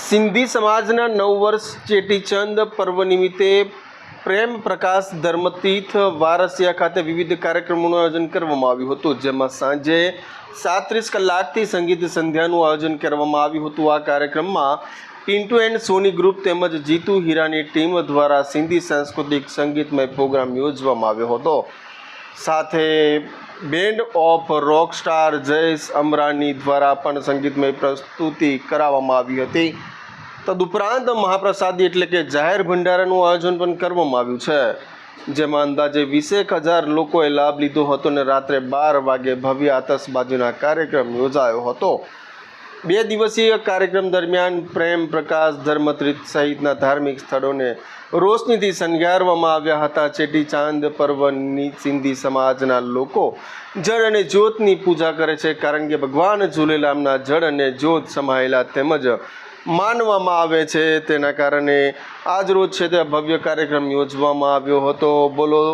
સિંધી સમાજના નવ વર્ષ ચેટીચંદ પર્વ નિમિત્તે પ્રેમ પ્રકાશ ધર્મતીર્થ વારસિયા ખાતે વિવિધ કાર્યક્રમોનું આયોજન કરવામાં આવ્યું હતું, જેમાં સાંજે સાત્રીસ કલાકથી સંગીત સંધ્યાનું આયોજન કરવામાં આવ્યું હતું. આ કાર્યક્રમમાં પિન્ટુ એન્ડ સોની ગ્રુપ તેમજ જીતુ હીરાની ટીમ દ્વારા સિંધી સાંસ્કૃતિક સંગીતમય પ્રોગ્રામ યોજવામાં આવ્યો હતો. સાથે band of rock star Jayesh Amrani દ્વારા પણ સંગીતમય પ્રસ્તુતિ કરાવવામાં આવી હતી. તદુપરાંત મહાપ્રસાદી એટલે કે જાહેર ભંડારાનું આયોજન પણ કરવામાં આવ્યું છે. જેમાં અંદાજે વીસેક હજાર લોકોએ લાભ લીધો હતો અને રાત્રે બાર વાગે ભવ્ય આતશબાજીના કાર્યક્રમ યોજાયો હતો. બે દિવસીય કાર્યક્રમ દરમિયાન પ્રેમ, પ્રકાશ ધર્મતીર્થ સહિતના ધાર્મિક સ્થળોને રોશનીથી શણગારવામાં આવ્યા હતા. ચેટી ચાંદ પર્વની સિંધી સમાજના લોકો જળ અને જ્યોતની પૂજા કરે છે. કારણ કે ભગવાન ઝૂલેલામના જળ અને જ્યોત સમાયેલા તેમજ માનવામાં આવે છે. તેના કારણે આજ રોજ છે તે ભવ્ય કાર્યક્રમ યોજવામાં આવ્યો હતો. બોલો